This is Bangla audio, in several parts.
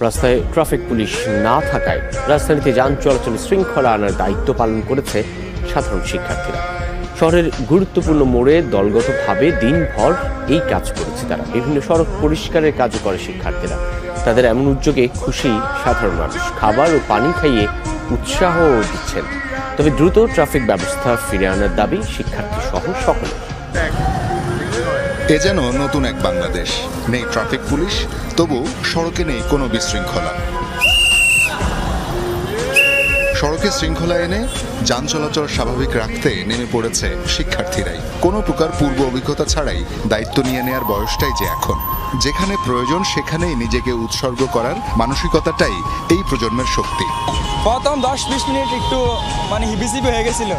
রাস্তায় ট্রাফিক পুলিশ না থাকায় রাজধানীতে যান চলাচল শৃঙ্খলা আনার দায়িত্ব পালন করেছে সাধারণ শিক্ষার্থীরা। শহরের গুরুত্বপূর্ণ মোড়ে দলগতভাবে দিনভর এই কাজ করেছে তারা। বিভিন্ন সড়ক পরিষ্কারের কাজও করে শিক্ষার্থীরা। তাদের এমন উদ্যোগে খুশি সাধারণ মানুষ। খাবার ও পানি খাইয়ে উৎসাহ দিচ্ছেন। তবে দ্রুত ট্রাফিক ব্যবস্থা ফিরে আনার দাবি শিক্ষার্থী সহ সকলের। এ যেন নতুন এক বাংলাদেশ। নেই ট্রাফিক পুলিশ, তবু সড়কে নেই কোনো বিশৃঙ্খলা। সড়কে শৃঙ্খলা এনে যান চলাচল স্বাভাবিক রাখতে নেমে পড়েছে শিক্ষার্থীরাই। কোনো প্রকার পূর্ব অভিজ্ঞতা ছাড়াই দায়িত্ব নিয়ে নেয়ার বয়সটাই যে এখন। যেখানে প্রয়োজন, সেখানেই নিজেকে উৎসর্গ করার মানসিকতাটাই এই প্রজন্মের শক্তি। প্রথম দশ বিশ মিনিট একটু মানে হিবিসিবি হয়ে গেছিল।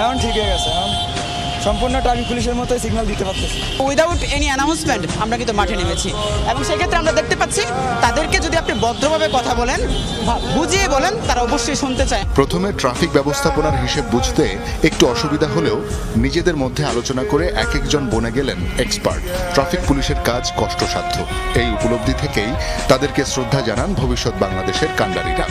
এখন ঠিক হয়ে গেছে সম্পূর্ণ ট্রাফিক পুলিশের মতো সিগন্যাল দিতে পারতেছি। উইদাউট এনি অ্যানাউন্সমেন্ট আমরা কিন্তু মাঠে নেমেছি। এবং সেক্ষেত্রে আমরা দেখতে পাচ্ছি, তাদেরকে ভদ্রভাবে কথা বলেন বুঝিয়ে বলেন তারা অবশ্যই শুনতে চায়। প্রথমে ট্রাফিক ব্যবস্থাপনার হিসেব বুঝতে একটু অসুবিধা হলেও নিজেদের মধ্যে আলোচনা করে এক একজন বনে গেলেন এক্সপার্ট। ট্রাফিক পুলিশের কাজ কষ্টসাধ্য। এই উপলব্ধি থেকেই তাদেরকে শ্রদ্ধা জানান ভবিষ্যৎ বাংলাদেশের কাণ্ডারীরা।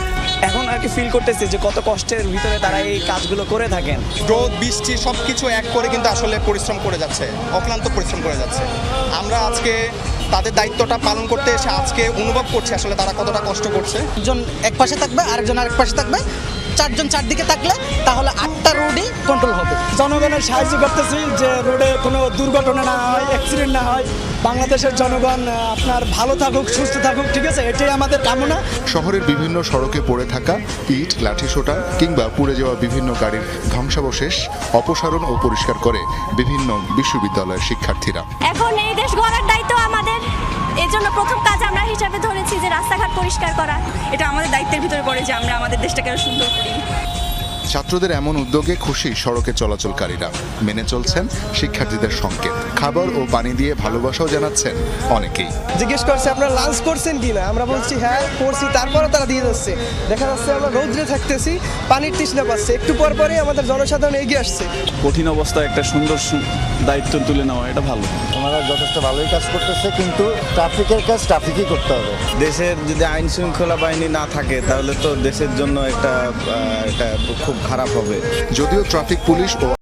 এখন আর কি ফিল করতেছি যে কত কষ্টের ভিতরে তারা এই কাজগুলো করে থাকেন। রোদ বৃষ্টি সব কিছু এক করে কিন্তু আসলে পরিশ্রম করে যাচ্ছে অক্লান্ত পরিশ্রম করে যাচ্ছে। আমরা আজকে তাদের দায়িত্বটা পালন করতে এসে আজকে অনুভব করছে আসলে তারা কতটা কষ্ট করছে। একজন এক পাশে থাকবে, আরেকজন আরেক পাশে থাকবে। চারজন চারদিকে থাকলে তাহলে আটটা রোডই কন্ট্রোল হবে। জনগণের সাহায্য করতেছি যে রোডে কোনো দুর্ঘটনা না হয় অ্যাক্সিডেন্ট না হয়। বাংলাদেশের জনগণ আপনার ভালো থাকুক সুস্থ থাকুক ঠিক আছে? এটাই আমাদের কামনা। শহরের বিভিন্ন সড়কে পড়ে থাকা ইট লাঠিসোঁটা কিংবা পুড়ে যাওয়া বিভিন্ন গাড়ির ধ্বংসাবশেষ অপসারণ ও পরিষ্কার করে বিভিন্ন বিশ্ববিদ্যালয়ের শিক্ষার্থীরা। এখন এই দেশ গড়ার দায়িত্ব আমাদের। পরিষ্কার করা। এটা আমাদের দায়িত্বের ভিতরে পড়ে যে আমরা আমাদের দেশটাকে আরও সুন্দর করি। ছাত্রদের এমন উদ্যোগে খুশি সড়কে চলাচলকারীরা। মেনে চলছেন শিক্ষার্থীদের সংকেত। খাবার ও পানি দিয়ে ভালোবাসাও জানাচ্ছেন অনেকেই। জিজ্ঞেস করছে আপনারা লাঞ্চ করছেন কি না আমরা বলছি হ্যাঁ করছি। তারপরও তারা দিয়ে যাচ্ছে। দেখা যাচ্ছে আমরা রৌদ্রে থাকতেছি পানির তৃষ্ণা পাচ্ছে। একটু পর পরই আমাদের জনসাধারণ এগিয়ে আসছে। কঠিন অবস্থায় একটা সুন্দর সু- দায়িত্ব তুলে নেওয়া এটা ভালো। ওনারা যথেষ্ট ভালোই কাজ করতেছে কিন্তু ট্রাফিকের কাজ ট্রাফিকই করতে হবে। দেশের যদি আইন শৃঙ্খলা বাহিনী না থাকে তাহলে তো দেশের জন্য একটা এটা খুব খারাপ হবে। যদিও ট্রাফিক পুলিশ ও